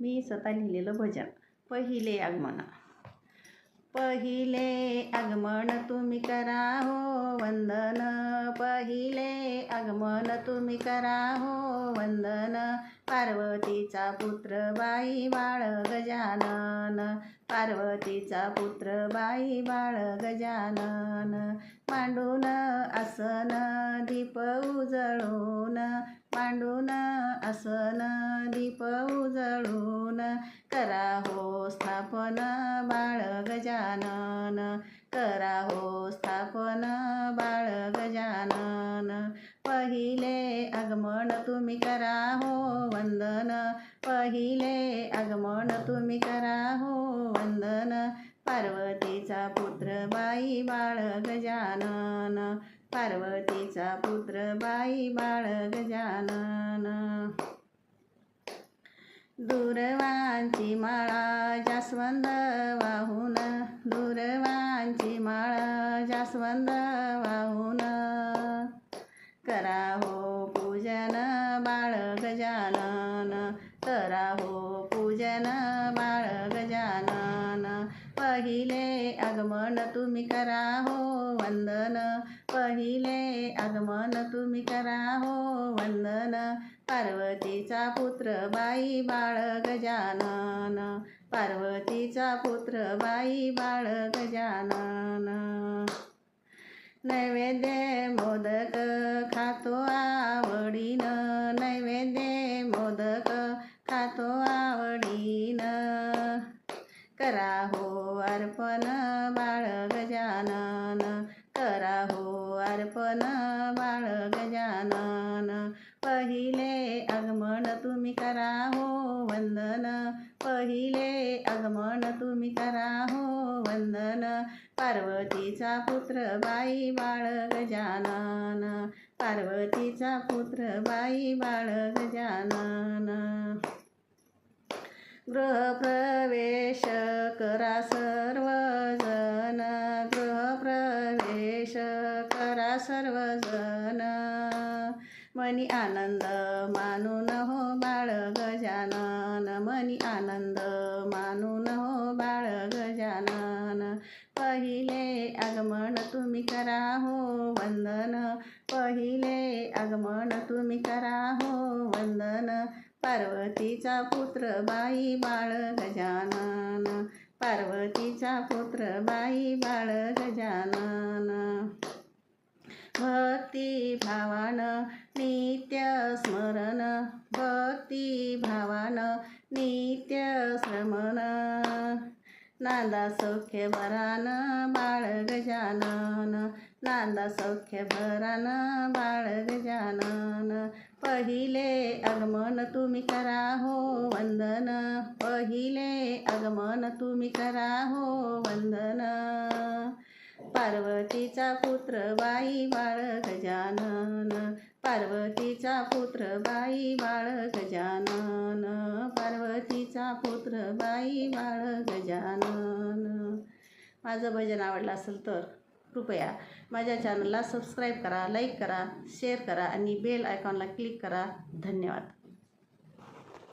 मी स्वतः लिहिलेलं भजन. पहिले आगमन. पहिले आगमन तुम्ही करा हो वंदन. पहिले आगमन तुम्ही करा हो वंदन. पार्वतीचा पुत्र बाई बाळ गजानन. पार्वतीचा पुत्र बाई बाळ गजानन. मांडून आसन दीप उजळून. मांडून आसन दीप उजळून करा हो स्थापन बाळ गजानन. करा हो स्थापन बाळ गजानन. पहिले आगमन तुम्ही करा हो वंदन. पहिले आगमन तुम्ही करा हो वंदन. पार्वतीचा पुत्र बाई बाळ गजानन. पार्वतीचा पुत्र बाई बाळ गजानन. दूरवांची माळा जास्वंद वाहून दूरवांची माळा जास्वंद वाहून. करा हो पूजन बाळ गजानन करा हो पूजन बाळ गजानन. पहिले आगमन तुम्ही करा हो वंदन. पहिले आगमन तुम्ही करा हो वंदन. पार्वतीचा पुत्र बाई बाळ गजानन. पार्वतीचा पुत्र बाई बाळ गजानन. नैवेद्य मोदक खातो आवडीनं. नैवेद्य मोदक खातो आवडीनं. करा हो अर्पण बाळ गजानन. पावन बाळ गजानन. पहिले आगमन तुम्ही करा हो वंदन. पहिले आगमन तुम्ही करा हो वंदन. पार्वतीचा पुत्र बाई बाळ गजानन. पार्वतीचा पुत्र बाई बाळ गजानन. गृहप्रवेश सर्वजण. मनी आनंद मानून हो बाळ गजानन. मनी आनंद मानून हो बाळ गजानन. पहिले आगमन तुम्ही करा हो वंदन. पहिले आगमन तुम्ही करा हो वंदन. पार्वतीचा पुत्र बाई बाळ गजानन. पार्वतीचा पुत्र बाई बाळ गजानन. भक्ती भावान नित्य स्मरण भक्ती भावान नित्य श्रमण. नांदा सौख्य भरान बाळ गजानन. नांदा सौख्य भरान बाळ गजानन. पहिले आगमन तुम्ही करा हो वंदन. पहिले आगमन तुम्ही करा हो वंदन. पार्वतीचा पुत्र बाई बाळ गजानन. पार्वतीचा पुत्र बाई बाळ गजानन. पार्वतीचा पुत्र बाई बाळ गजानन. माझं भजन आवडलं असेल तर कृपया माझ्या चॅनलला सबस्क्राईब करा लाईक करा शेअर करा आणि बेल आयकॉनला क्लिक करा. धन्यवाद.